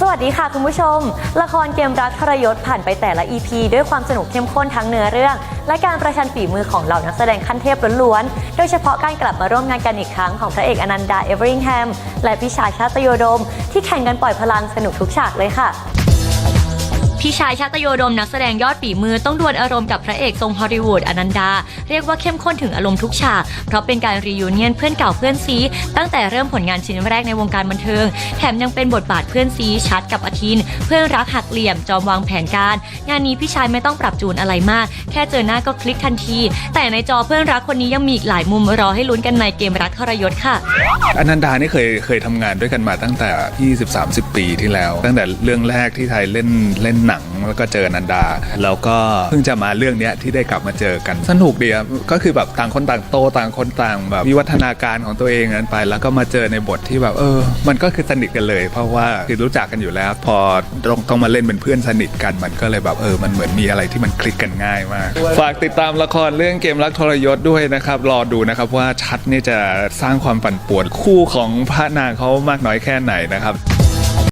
สวัสดีค่ะคุณผู้ชม ละครเกมรักทรยศผ่านไปแต่ละ EP ด้วยความสนุกเข้มข้นทั้งเนื้อเรื่อง และการประชันฝีมือของเหล่านักแสดงขั้นเทพล้วนๆ โดยเฉพาะการกลับมาร่วมงานกันอีกครั้งของพระเอกอนันดาเอเวอริงแฮมและพิชาชาตโยดม ที่แข่งกันปล่อยพลังสนุกทุกฉากเลยค่ะ พี่ชายชาตโยดมนักแสดงยอดฝีมือต้องดวลอารมณ์กับพระเอกทรงฮอลลีวูดอนันดา เรียกว่าเข้มข้นถึงอารมณ์ทุกฉาก เพราะเป็นการรียูเนียนเพื่อนเก่าเพื่อนซีตั้งแต่เริ่มผลงานชิ้นแรกในวงการบันเทิง แถมยังเป็นบทบาทเพื่อนซีชัดกับอาทิน เพื่อนรักหักเหลี่ยมจอมวางแผนการ งานนี้พี่ชายไม่ต้องปรับจูนอะไรมาก แค่เจอหน้าก็คลิกทันที แต่ในจอเพื่อนรักคนนี้ยังมีอีกหลายมุมรอให้ลุ้นกันในเกมรักทรยศค่ะอนันดานี่เคยเคยทำงานด้วยกันมาตั้งแต่ 20-30 ปีที่แล้ว ตั้งแต่เรื่องแรกที่ไทยเล่นเล่นหนังแล้วก็เจออนันดา แล้วก็เพิ่งจะมาเรื่องเนี้ยที่ได้กลับมาเจอกันสนุกดีครับก็คือแบบต่างคนต่างโตต่างคนต่างแบบวิวัฒนาการของตัวเองนั้นไป แล้วก็มาเจอในบทที่แบบเออ มันก็คือสนิทกันเลย เพราะว่าคือรู้จักกันอยู่แล้ว พอต้องต้องมาเล่นเป็นเพื่อนสนิทกันมันก็เลยแบบเออมันเหมือนมีอะไรที่มันคลิกกันง่ายมาก ฝากติดตามละครเรื่องเกมรักทรยศด้วยนะครับรอดูนะครับว่าชัดเนี่ยจะสร้างความปั่นป่วนคู่ของพระนางเขามากน้อยแค่ไหนนะครับ